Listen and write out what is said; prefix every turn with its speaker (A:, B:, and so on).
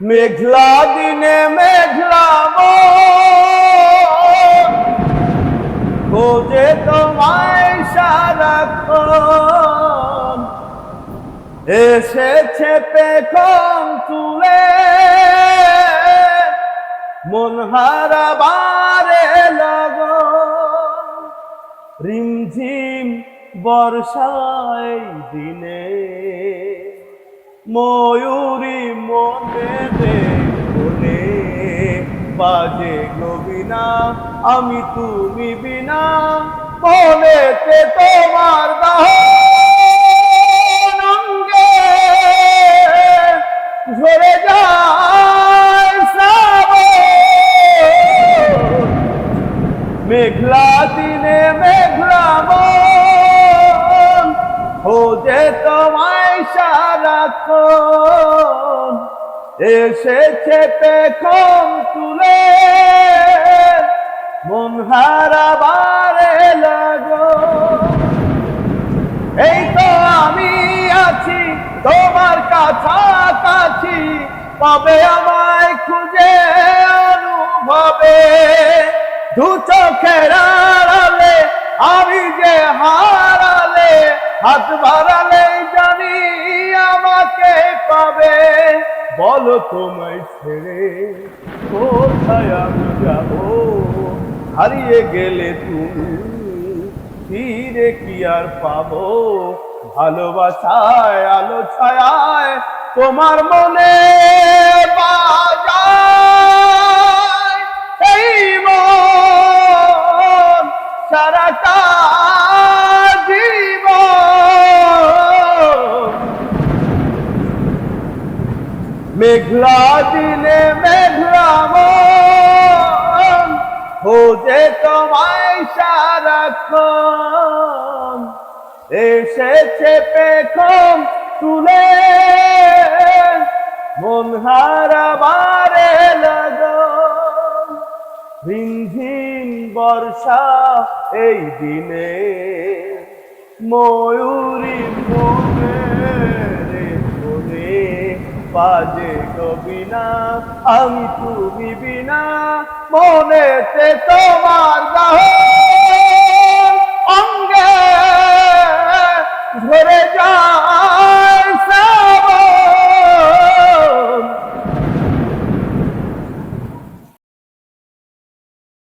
A: মেঘলা দিনে মেঘলা খোঁজে তোমায় সারাক্ষণ। এসেছে পেখম তুলে। মন হারাবারে লগন। রিমঝিম বর্ষায় দিনে। ময়ূরী মনে দেখনে বাজে গবিনা আমি তুমি বিনা মনেতে তোমার দাহ ঝরে যায় মেঘলা দিনে মেঘলা মন, খোঁজে তোমায় সারাক্ষণ এসেছে পেখম তুলে। মন হারাবারে লাগো এই তো আমি আছি, তোমার কাছাকাছি। পাবে আমায় খুঁজে অনুভবে। দু চোখের আড়ালে, আমি যে হারালে, হাত বাড়ালে পাবে বলো তোমায় ছেড়ে কোথায় আমি যাব? হারিয়ে গেলে তুমি ফিরে কি আর পাবো? ভালোবাসায় আলো ছায়ায় তোমার মনে মন সারাটা মেঘলা দিনে মেঘলা মন, খোঁজে তোমায় সারাক্ষণ। এসেছে পেখম তুলে, মন হারাবারে লগন। ঝিনঝিন বর্ষা এই দিনে ময়ূরী মনে বাজে গবিনা আমি তুমি বিনা। মনেতে তোমার গাহ